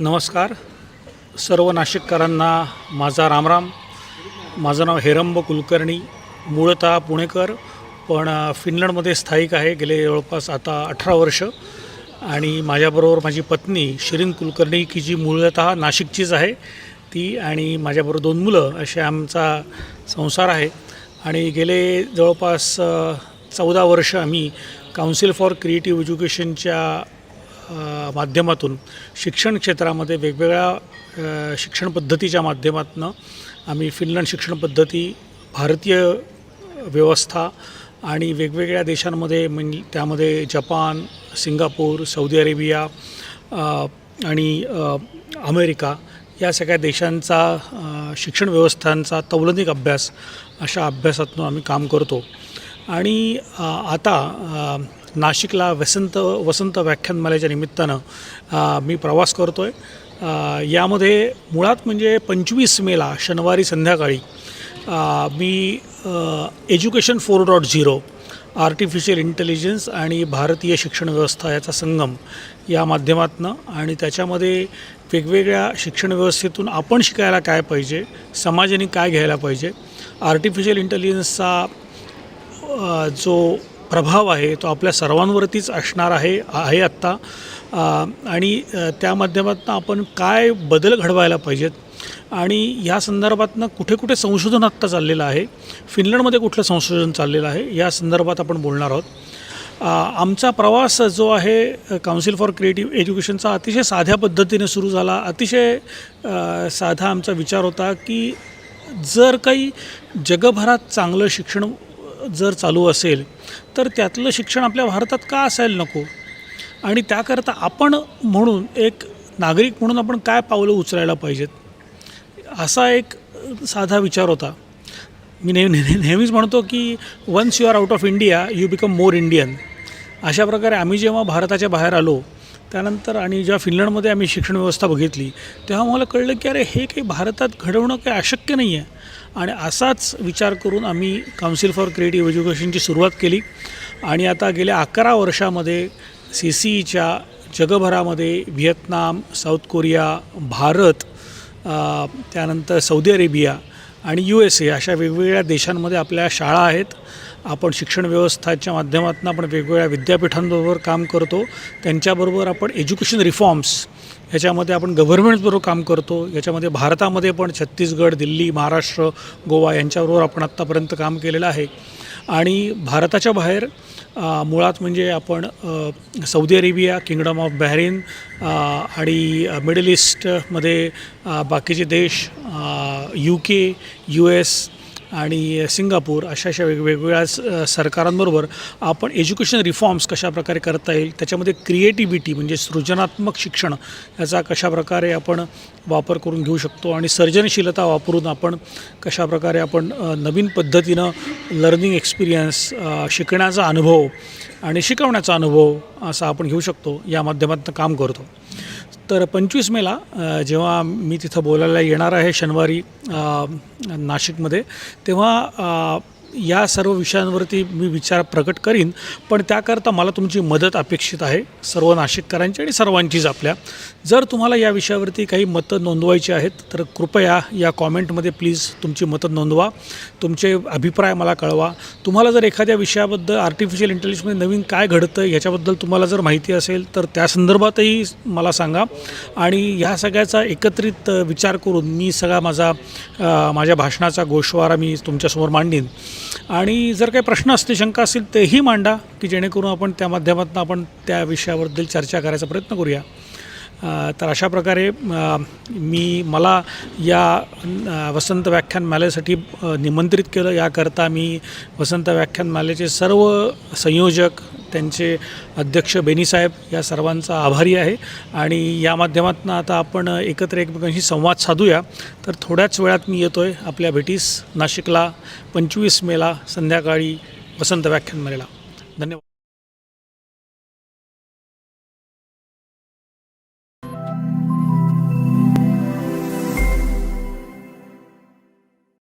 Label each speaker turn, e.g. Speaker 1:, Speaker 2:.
Speaker 1: नमस्कार. सर्व नाशिककरांना माझा रामराम. माझं नाव हेरंब कुलकर्णी मूळतः पुणेकर पण फिनलंडमध्ये स्थायिक आहे. गेले जवळपास आता अठरा वर्ष. आणि माझ्याबरोबर माझी पत्नी शिरीन कुलकर्णी की जी मूळतः नाशिकचीच आहे ती आणि माझ्याबरोबर दोन मुलं असे आमचा संसार आहे. आणि गेले जवळपास चौदा वर्ष आम्ही काउन्सिल फॉर क्रिएटिव्ह एज्युकेशनच्या माध्यमातून शिक्षण क्षेत्रामध्ये वेगवेगळ्या शिक्षण पद्धतीच्या माध्यमातून आम्ही फिनलंड शिक्षण पद्धती भारतीय व्यवस्था आणि वेगवेगळ्या देशांमध्ये म्हणजे त्यामध्ये जपान सिंगापूर सौदी अरेबिया आणि अमेरिका या सगळ्या देशांचा शिक्षण व्यवस्थांचा तौलनिक अभ्यास अशा अभ्यासातून आम्ही काम करतो. आणि आता नाशिकला वसंत वसंत व्याख्यानमालेच्या निमित्तानं मी प्रवास करतो आहे यामध्ये मुळात म्हणजे पंचवीस मेला शनिवारी संध्याकाळी मी education four dot zero artificial intelligence आणि भारतीय शिक्षण व्यवस्था याचा संगम या माध्यमातनं आणि त्याच्यामध्ये वेगवेगळ्या शिक्षण व्यवस्थेतून आपण शिकायला काय पाहिजे समाजाने काय घ्यायला पाहिजे आर्टिफिशियल इंटेलिजन्सचा जो प्रभाव आहे तो आपल्या सर्वांवरतीच असणार आहे आहे आत्ता. आणि त्या माध्यमातून आपण काय बदल घडवायला पाहिजेत? आणि या संदर्भातनं कुठे कुठे संशोधन आत्ता चाललेलं आहे? फिनलंडमध्ये कुठलं संशोधन चाललेलं आहे? या संदर्भात आपण बोलणार आहोत. आमचा प्रवास जो आहे काउन्सिल फॉर क्रिएटिव्ह एज्युकेशनचा अतिशय साध्या पद्धतीने सुरू झाला. अतिशय साधा आमचा विचार होता की जर काही जगभरात चांगलं शिक्षण जर चालू असेल तर त्यातलं शिक्षण आपल्या भारतात का असायला नको? आणि त्याकरता आपण म्हणून एक नागरिक म्हणून आपण काय पावलं उचलायला पाहिजेत? असा एक साधा विचार होता. मी नेहमी नेहमी- नेहमीच म्हणतो की once you are out of India you become more Indian अशा प्रकारे आम्ही जेव्हा भारताच्या बाहेर आलो त्यानंतर आणि जेव्हा फिनलंडमध्ये आम्ही शिक्षण व्यवस्था बघितली तेव्हा मला कळलं की अरे हे काही भारतात घडवणं काही अशक्य नाही आहे आणि असाच विचार करून आम्ही काउन्सिल फॉर क्रिएटिव्ह एज्युकेशनची सुरुवात केली. आणि आता गेल्या अकरा वर्षामध्ये सी सी ईच्या जगभरामध्ये व्हिएतनाम साऊथ कोरिया भारत त्यानंतर सौदी अरेबिया आणि यू एस ए अशा वेगवेगळ्या देशांमध्ये आपल्या शाळा आहेत. आपण शिक्षण व्यवस्थाच्या माध्यमातून आपण वेगवेगळ्या विद्यापीठांबरोबर काम करतो. त्यांच्याबरोबर आपण एज्युकेशन रिफॉर्म्स ह्याच्यामध्ये आपण गव्हर्नमेंटबरोबर काम करतो. याच्यामध्ये भारतामध्ये पण छत्तीसगड दिल्ली महाराष्ट्र गोवा यांच्याबरोबर आपण आत्तापर्यंत काम केलेलं आहे. आणि भारताच्या बाहेर मुळात म्हणजे आपण Saudi Arabia kingdom of Bahrain आणि मिडल ईस्टमध्ये बाकीचे देश यू के यू एस आणि सिंगापूर अशा अशा वेगवेगळ्या स- सरकारांबरोबर आपण एज्युकेशन रिफॉर्म्स कशाप्रकारे करता येईल त्याच्यामध्ये क्रिएटिव्हिटी म्हणजे सृजनात्मक शिक्षण याचा कशा प्रकारे आपण वापर करून घेऊ शकतो आणि सर्जनशीलता वापरून आपण कशा प्रकारे आपण नवीन पद्धतीनं लर्निंग एक्सपिरियन्स शिकण्याचा अनुभव आणि शिकवण्याचा अनुभव असा आपण घेऊ शकतो या माध्यमातून काम करतो. तर पंचवीस मेला जेव्हा मी तिथं बोलायला येणार आहे शनिवारी नाशिकमध्ये तेव्हा या सर्व विषयांवरती मी विचार प्रकट करीन पण त्याकरता मला तुमची मदत अपेक्षित आहे सर्व नाशिककरांची आणि सर्वांचीच आपल्या. जर तुम्हाला या विषयावरती काही मतं नोंदवायची आहेत तर कृपया या कॉमेंटमध्ये प्लीज तुमची मतं नोंदवा तुमचे अभिप्राय मला कळवा. तुम्हाला जर एखाद्या विषयाबद्दल आर्टिफिशियल इंटेलिजन्समध्ये नवीन काय घडतं याच्याबद्दल तुम्हाला जर माहिती असेल तर त्या संदर्भातही मला सांगा. आणि ह्या सगळ्याचा एकत्रित विचार करून मी सगळा माझा माझ्या भाषणाचा गोषवारा मी तुमच्यासमोर मांडीन. आणि जर काही प्रश्न असतील शंका असतील तेही मांडा की जेणेकरून आपण त्या माध्यमातून आपण त्या विषयाबद्दल चर्चा करायचा प्रयत्न करूया. तर अशा प्रकारे मी मला या वसंत व्याख्यानमालेसाठी अ, निमंत्रित केलं. याकरता मी वसंत व्याख्यानमालेचे सर्व संयोजक त्यांचे अध्यक्ष बेनीसाहेब या सर्वांचा आभारी आहे. आणि या माध्यमातून आता आपण एकत्र एकमेकांशी संवाद साधूया. तर थोड्याच वेळात मी येतो आहे आपल्या भेटीस नाशिकला पंचवीस मेला संध्याकाळी वसंत व्याख्यानमालेला. धन्यवाद.